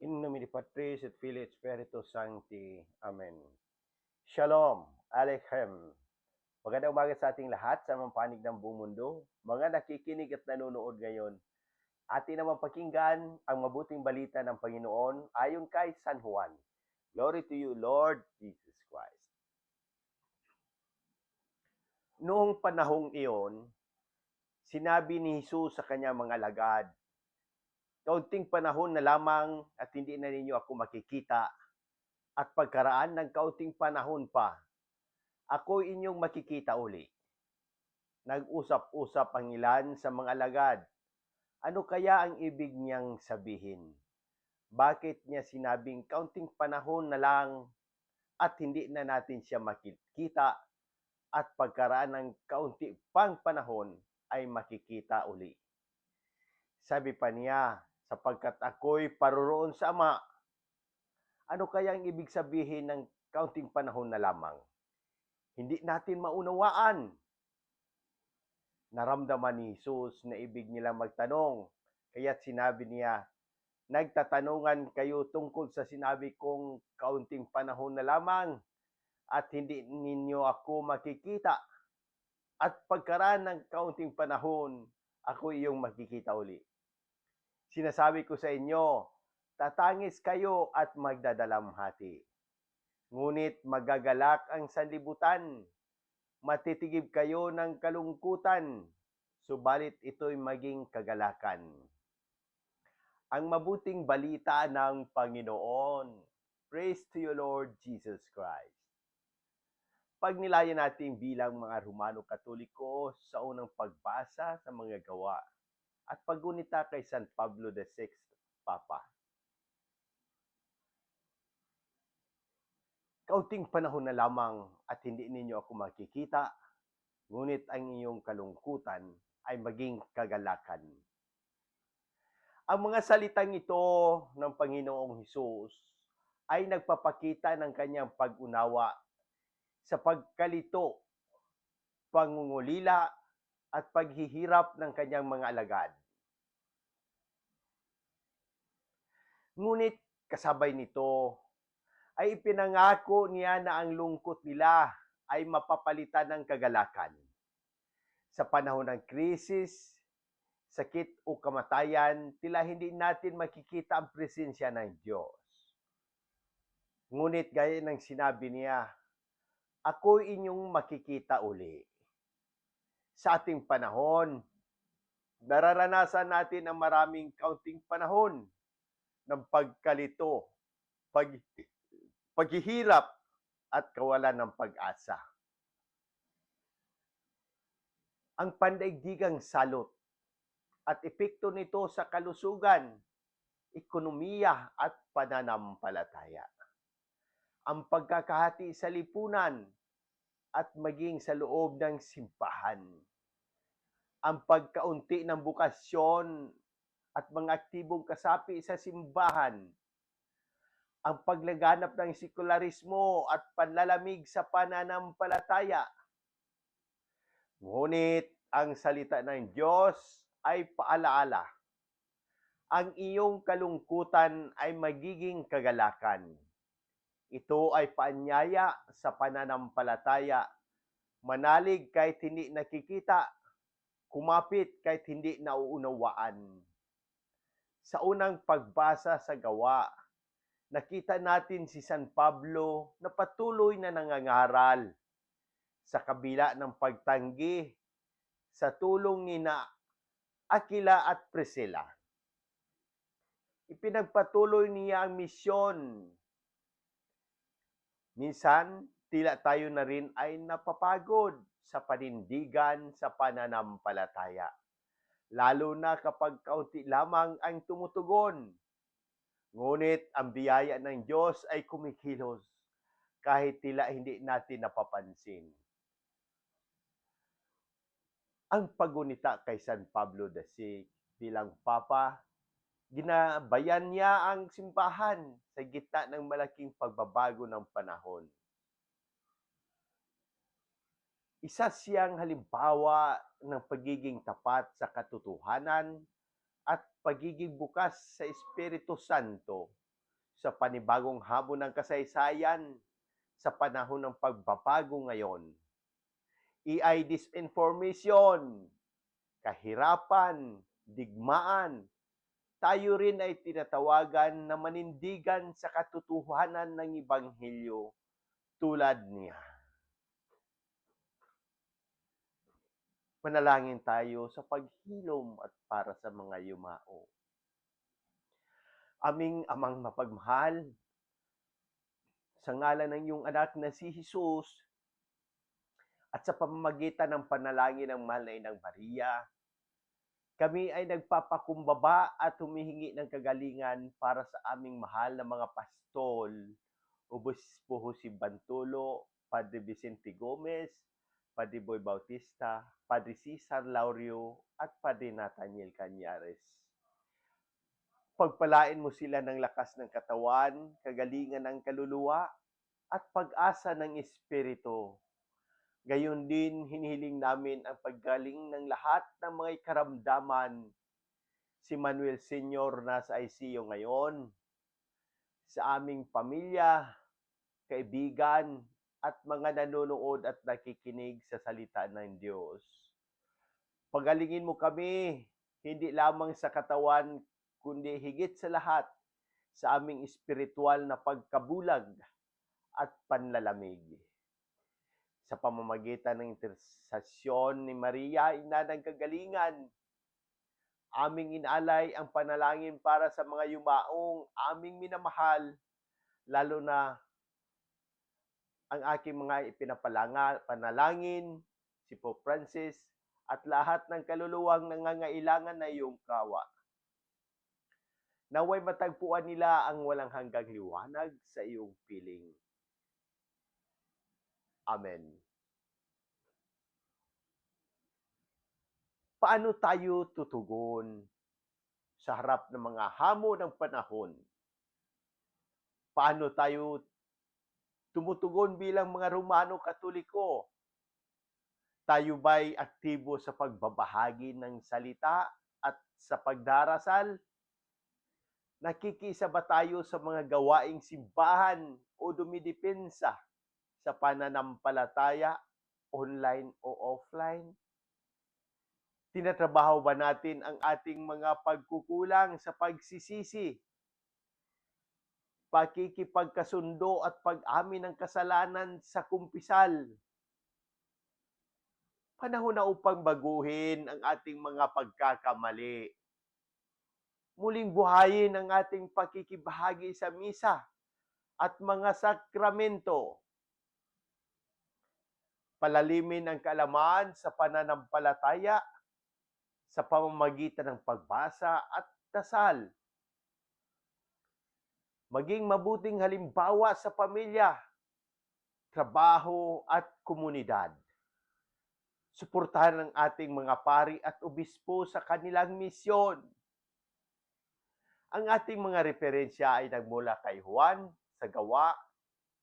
In nomine Patris et Filii et Spiritus Sancti. Amen. Shalom, Alechem. Magandang umaga sa ating lahat sa mga panig ng buong mundo. Mga nakikinig at nanonood ngayon. Atin naman pakinggan ang mabuting balita ng Panginoon ayon kay San Juan. Glory to you, Lord Jesus Christ. Noong panahong iyon, sinabi ni Jesus sa kanyang mga alagad, Kaunting panahon na lamang at hindi na ninyo ako makikita at pagkaraan ng kaunting panahon pa, ako inyong makikita uli. Nag-usap-usap ang ilan sa mga alagad. Ano kaya ang ibig niyang sabihin? Bakit niya sinabing kaunting panahon na lang at hindi na natin siya makikita at pagkaraan ng kaunti pang panahon ay makikita uli? Sabi pa niya, sapagkat ako'y paroroon sa Ama. Ano kaya ang ibig sabihin ng kaunting panahon na lamang? Hindi natin maunawaan. Naramdaman ni Jesus na ibig nila magtanong. Kaya't sinabi niya, Nagtatanungan kayo tungkol sa sinabi kong kaunting panahon na lamang at hindi ninyo ako makikita. At pagkaraan ng kaunting panahon, ako iyong makikita uli. Sinasabi ko sa inyo, tatangis kayo at magdadalamhati. Ngunit magagalak ang sanlibutan. Matitigib kayo ng kalungkutan, subalit ito'y maging kagalakan. Ang mabuting balita ng Panginoon. Praise to you, Lord Jesus Christ. Pagnilayan natin bilang mga Romano Katoliko sa unang pagbasa sa mga gawa at paggunita kay San Pablo VI, Papa. Kaunting panahon na lamang at hindi ninyo ako makikita, ngunit ang iyong kalungkutan ay maging kagalakan. Ang mga salitang ito ng Panginoong Hesus ay nagpapakita ng kanyang pag-unawa sa pagkalito, pangungulila at paghihirap ng kanyang mga alagad. Ngunit kasabay nito ay ipinangako niya na ang lungkot nila ay mapapalitan ng kagalakan. Sa panahon ng krisis, sakit o kamatayan, tila hindi natin makikita ang presensya ng Diyos. Ngunit gaya ng sinabi niya, ako inyong makikita uli. Sa ating panahon, nararanasan natin ang maraming kaunting panahon ng pagkalito, pag, paghihirap at kawalan ng pag-asa. Ang pandaigdigang salot at epekto nito sa kalusugan, ekonomiya at pananampalataya. Ang pagkakahati sa lipunan at maging sa loob ng simbahan. Ang pagkaunti ng bukasyon at mga aktibong kasapi sa simbahan. Ang paglaganap ng sekularismo at panlalamig sa pananampalataya. Ngunit ang salita ng Diyos ay paalaala. Ang iyong kalungkutan ay magiging kagalakan. Ito ay paanyaya sa pananampalataya. Manalig kahit hindi nakikita, kumapit kahit hindi nauunawaan. Sa unang pagbasa sa gawa, nakita natin si San Pablo na patuloy na nangangaral sa kabila ng pagtanggi sa tulong ni na Aquila at Priscilla. Ipinagpatuloy niya ang misyon. Minsan, tila tayo na rin ay napapagod sa panindigan sa pananampalataya. Lalo na kapag kaunti lamang ang tumutugon. Ngunit ang biyaya ng Diyos ay kumikilos kahit tila hindi natin napapansin. Ang pagunita kay San Pablo VI bilang Papa, ginabayan niya ang simbahan sa gitna ng malaking pagbabago ng panahon. Isa siyang halimbawa ng pagiging tapat sa katotohanan at pagiging bukas sa Espiritu Santo sa panibagong hamon ng kasaysayan sa panahon ng pagbabago ngayon. EI disinformation, kahirapan, digmaan, tayo rin ay tinatawagan na manindigan sa katotohanan ng Ibanghilyo tulad niya. Manalangin tayo sa paghilom at para sa mga yumao. Aming amang mapagmahal, sa ngalan ng iyong anak na si Jesus, at sa pamamagitan ng panalangin ng mahal na inang Maria, kami ay nagpapakumbaba at humihingi ng kagalingan para sa aming mahal na mga pastol, Obispo Jose Bantulo, Padre Vicente Gomez, Padre Boy Bautista, Padre Cesar Laurio, at Padre Nathaniel Cañares. Pagpalain mo sila ng lakas ng katawan, kagalingan ng kaluluwa, at pag-asa ng Espiritu. Gayon din, hinihiling namin ang paggaling ng lahat ng mga karamdaman. Si Manuel Senior nasa ICU ngayon, sa aming pamilya, kaibigan, at mga nanonood at nakikinig sa salita ng Diyos. Pagalingin mo kami, hindi lamang sa katawan, kundi higit sa lahat sa aming espiritual na pagkabulag at panlalamig. Sa pamamagitan ng intersasyon ni Maria, ina ng kagalingan, aming inalay ang panalangin para sa mga yumaong aming minamahal, lalo na ang aking mga ipinapalanga, panalangin, si Pope Francis, at lahat ng kaluluwang nangangailangan na iyong kawa. Naway matagpuan nila ang walang hanggang liwanag sa iyong piling. Amen. Paano tayo tutugon sa harap ng mga hamon ng panahon? Paano tayo tumutugon bilang mga Romano Katoliko? Tayo ba'y aktibo sa pagbabahagi ng salita at sa pagdarasal? Nakikisa ba tayo sa mga gawaing simbahan o dumidepensa sa pananampalataya, online o offline? Tinatrabaho ba natin ang ating mga pagkukulang sa pagsisisi, pakikipagkasundo at pag-amin ng kasalanan sa kumpisal? Panahon na upang baguhin ang ating mga pagkakamali. Muling buhayin ang ating pakikibahagi sa misa at mga sakramento. Palalimin ang kaalaman sa pananampalataya sa pamamagitan ng pagbasa at dasal. Maging mabuting halimbawa sa pamilya, trabaho at komunidad. Suportahan ang ating mga pari at obispo sa kanilang misyon. Ang ating mga referensya ay nagmula kay Juan sa gawa,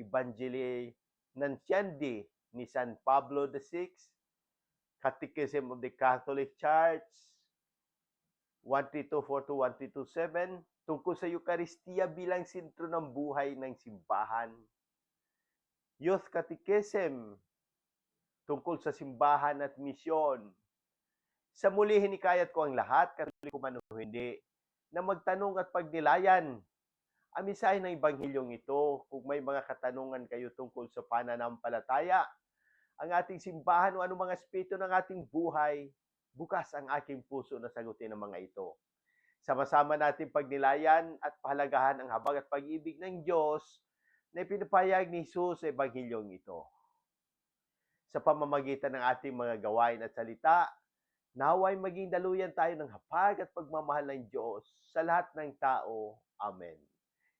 Evangelii Nanciandi ni San Pablo VI, Catechism of the Catholic Church, 13242-127, tungkol sa Eucharistia bilang sentro ng buhay ng simbahan. Youth Catechism, tungkol sa simbahan at misyon. Sa muli, hinikayat ko ang lahat, katoliko man o hindi, na magtanong at pagnilayan ang mensahe ng Ebanghilyong ito. Kung may mga katanungan kayo tungkol sa pananampalataya, ang ating simbahan o anumang aspeto ng ating buhay, bukas ang aking puso na sagutin ang mga ito. Sama-sama natin pagnilayan at pahalagahan ang habag at pag-ibig ng Diyos na ipinapayag ni Jesus sa Ebanghilyong ito. Sa pamamagitan ng ating mga gawain at salita, naway maging daluyan tayo ng hapag at pagmamahal ng Diyos sa lahat ng tao. Amen.